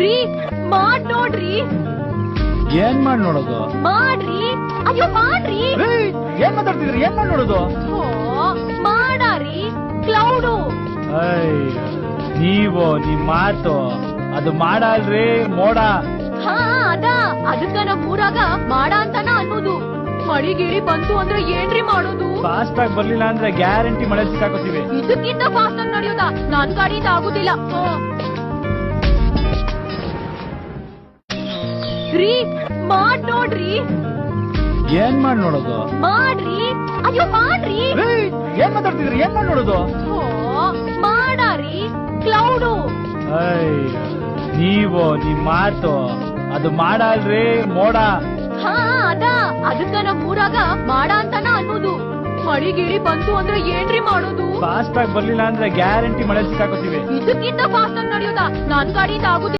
ರೀ ಮಾಡ್ ನೋಡ್ರಿ ಏನ್ ಮಾಡಿ ನೋಡೋದು? ಮಾಡ್ರಿ ಅಯ್ಯೋ ಮಾಡ್ರಿ. ಏಯ್, ಏನ್ ಮಾತಾಡ್ತಿದ್ರಿ? ಏನ್ ಮಾಡಿ ನೋಡೋದು? ಓ ಮಾಡಾರಿ ಕ್ಲೌಡು ಅಯ್ಯೋ, ನೀವು ನಿಮ್ ಮಾತು. ಅದು ಮಾಡಲ್ರಿ ಮೋಡ. ಹಾ ಅದ. ಅದಕ್ಕ ನಮ್ ಊರಾಗ ಮಾಡ ಅಂತಾನ ಅನ್ನೋದು. ಮಳಿ ಗಿಳಿ ಬಂತು ಅಂದ್ರೆ ಏನ್ರಿ ಮಾಡೋದು? ಫಾಸ್ಟ್ ಆಗಿ ಬರ್ಲಿಲ್ಲ ಅಂದ್ರೆ ಗ್ಯಾರಂಟಿ ಮಳೆ ಸಿಕ್ಕಾಕೋತೀವಿ. ಇದಕ್ಕಿಂತ ಫಾಸ್ಟ್ ಆಗಿ ನಡೆಯೋದ? ನನ್ ಗಾಡಿಯಿಂದ ಆಗುದಿಲ್ಲ. ರೀ ಮಾಡ್ ನೋಡ್ರಿ ಏನ್ ಮಾಡಿ ನೋಡೋದು ಮಾಡ್ರಿ ಅಯ್ಯೋ ಮಾಡ್ರಿ. ಏಯ್, ಏನ್ ಮಾತಾಡ್ತಿದ್ರಿ? ಏನ್ ಮಾಡಿ ನೋಡೋದು ಓ ಮಾಡಾರಿ ಕ್ಲೌಡು ಅಯ್ಯೋ, ನೀವು ನಿಮ್ ಮಾತು ಅದು ಮಾಡಲ್ರಿ ಮೋಡ. ಹಾ ಅದ. ಅದಕ್ಕ ನಮ್ ಊರಾಗ ಮಾಡ ಅಂತಾನ ಅನ್ನೋದು ಮಳಿ ಗಿಳಿ ಬಂತು ಅಂದ್ರೆ ಏನ್ರಿ ಮಾಡೋದು? ಫಾಸ್ಟ್ ಆಗಿ ಬರ್ಲಿಲ್ಲ ಅಂದ್ರೆ ಗ್ಯಾರಂಟಿ ಮಳೆ ಸಿಕ್ಕಾಕೋತೀವಿ. ಇದಕ್ಕಿಂತ ಫಾಸ್ಟ್ ಆಗಿ ನಡೆಯೋದ? ನನ್ ಗಾಡಿಯಿಂದ ಆಗುದಿಲ್ಲ.